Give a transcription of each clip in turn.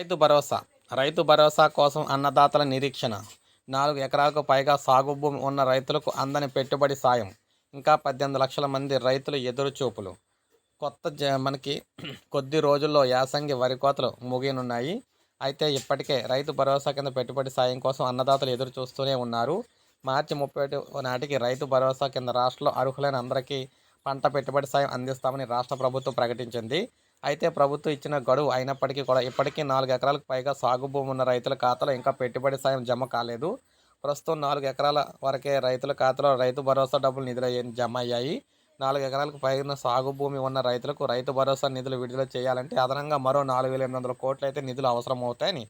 రైతు భరోసా. రైతు భరోసా కోసం అన్నదాతల నిరీక్షణ. నాలుగు ఎకరాలకు పైగా సాగు భూమి ఉన్న రైతులకు అందని పెట్టుబడి సాయం. ఇంకా పద్దెనిమిది లక్షల మంది రైతులు ఎదురు చూపులు. కొత్త జ మనకి కొద్ది రోజుల్లో యాసంగి వరి కోతలు ముగియనున్నాయి. అయితే ఇప్పటికే రైతు భరోసా కింద పెట్టుబడి సాయం కోసం అన్నదాతలు ఎదురు చూస్తూనే ఉన్నారు. మార్చి ముప్పై ఒకటి నాటికి రైతు భరోసా కింద రాష్ట్రంలో అర్హులైన అందరికీ పంట పెట్టుబడి సాయం అందిస్తామని రాష్ట్ర ప్రభుత్వం ప్రకటించింది. అయితే ప్రభుత్వం ఇచ్చిన గడువు అయినప్పటికీ కూడా ఇప్పటికీ నాలుగు ఎకరాలకు పైగా సాగు భూమి ఉన్న రైతుల ఖాతాలో ఇంకా పెట్టుబడి సాయం జమ కాలేదు. ప్రస్తుతం నాలుగు ఎకరాల వరకే రైతుల ఖాతాలో రైతు భరోసా డబ్బులు నిధులు జమ అయ్యాయి. నాలుగు ఎకరాలకు పైన సాగు భూమి ఉన్న రైతులకు రైతు భరోసా నిధులు విడుదల చేయాలంటే అదనంగా మరో నాలుగు వేల ఎనిమిది వందల కోట్లు అయితే నిధులు అవసరం అవుతాయని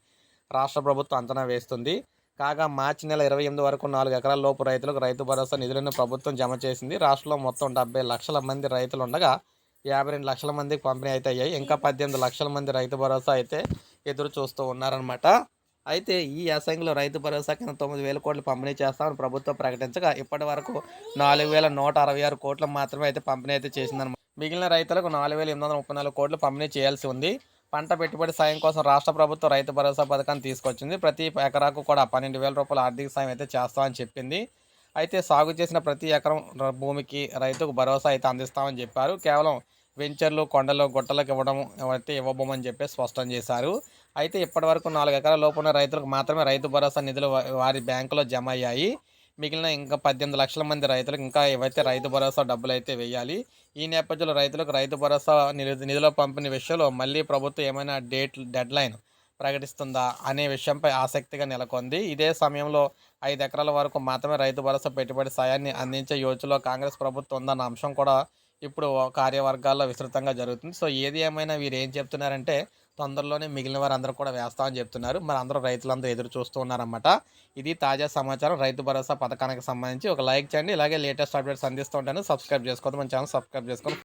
రాష్ట్ర ప్రభుత్వం అంచనా వేస్తుంది. కాగా మార్చి నెల ఇరవై ఎనిమిది వరకు నాలుగు ఎకరాల లోపు రైతులకు రైతు భరోసా నిధులను ప్రభుత్వం జమ చేసింది. రాష్ట్రంలో మొత్తం డెబ్బై లక్షల మంది రైతులు ఉండగా యాభై రెండు లక్షల మందికి పంపిణీ అయితే అయ్యాయి. ఇంకా పద్దెనిమిది లక్షల మంది రైతు భరోసా అయితే ఎదురు చూస్తూ ఉన్నారనమాట అయితే ఈ యాసంగిలో రైతు భరోసా కింద తొమ్మిది వేల కోట్లు పంపిణీ చేస్తామని ప్రభుత్వం ప్రకటించగా ఇప్పటి వరకు నాలుగు వేల నూట అరవై ఆరు కోట్లు మాత్రమే అయితే పంపిణీ అయితే చేసిందనమాట మిగిలిన రైతులకు నాలుగు వేల ఎనిమిది వందల ముప్పై నాలుగు కోట్లు పంపిణీ చేయాల్సి ఉంది. పంట పెట్టుబడి సాయం కోసం రాష్ట్ర ప్రభుత్వం రైతు భరోసా పథకాన్ని తీసుకొచ్చింది. ప్రతి ఎకరాకు కూడా పన్నెండు వేల రూపాయల ఆర్థిక సాయం అయితే చేస్తామని చెప్పింది. అయితే సాగు చేసిన ప్రతి ఎకరం భూమికి రైతుకు భరోసా అయితే అందిస్తామని చెప్పారు. కేవలం వెంచర్లు కొండలు గుట్టలకు ఇవ్వడం అయితే ఇవ్వబోమని చెప్పి స్పష్టం చేశారు. అయితే ఇప్పటి వరకు నాలుగు ఎకరాల లోపు ఉన్న రైతులకు మాత్రమే రైతు భరోసా నిధులు వారి బ్యాంకులో జమ అయ్యాయి. మిగిలిన ఇంకా పద్దెనిమిది లక్షల మంది రైతులకు ఇంకా ఏవైతే రైతు భరోసా డబ్బులు అయితే వేయాలి ఈ నేపథ్యంలో రైతులకు రైతు భరోసా నిధు- నిధుల పంపిణీ విషయంలో మళ్ళీ ప్రభుత్వం ఏమైనా డేట్ డెడ్ లైన్ ప్రకటిస్తుందా అనే విషయంపై ఆసక్తిగా నెలకొంది. ఇదే సమయంలో ఐదు ఎకరాల వరకు మాత్రమే రైతు భరోసా పెట్టుబడి సాయాన్ని అందించే యోచనలో కాంగ్రెస్ ప్రభుత్వం ఉందన్న అంశం కూడా ఇప్పుడు కార్యవర్గాల్లో విస్తృతంగా జరుగుతుంది. సో ఏది ఏమైనా వీరు ఏం చెప్తున్నారంటే తొందరలోనే మిగిలిన వారందరూ కూడా వేస్తామని చెప్తున్నారు. మరి అందరూ రైతులందరూ ఎదురు చూస్తూ ఉన్నారన్నమాట. ఇది తాజా సమాచారం. రైతు భరోసా పథకానికి సంబంధించి ఒక లైక్ చేయండి. ఇలాగే లేటెస్ట్ అప్డేట్స్ అందిస్తూ ఉంటాను. సబ్స్క్రైబ్ చేసుకోవద్దు. మన ఛానల్ సబ్స్క్రైబ్ చేసుకోండి.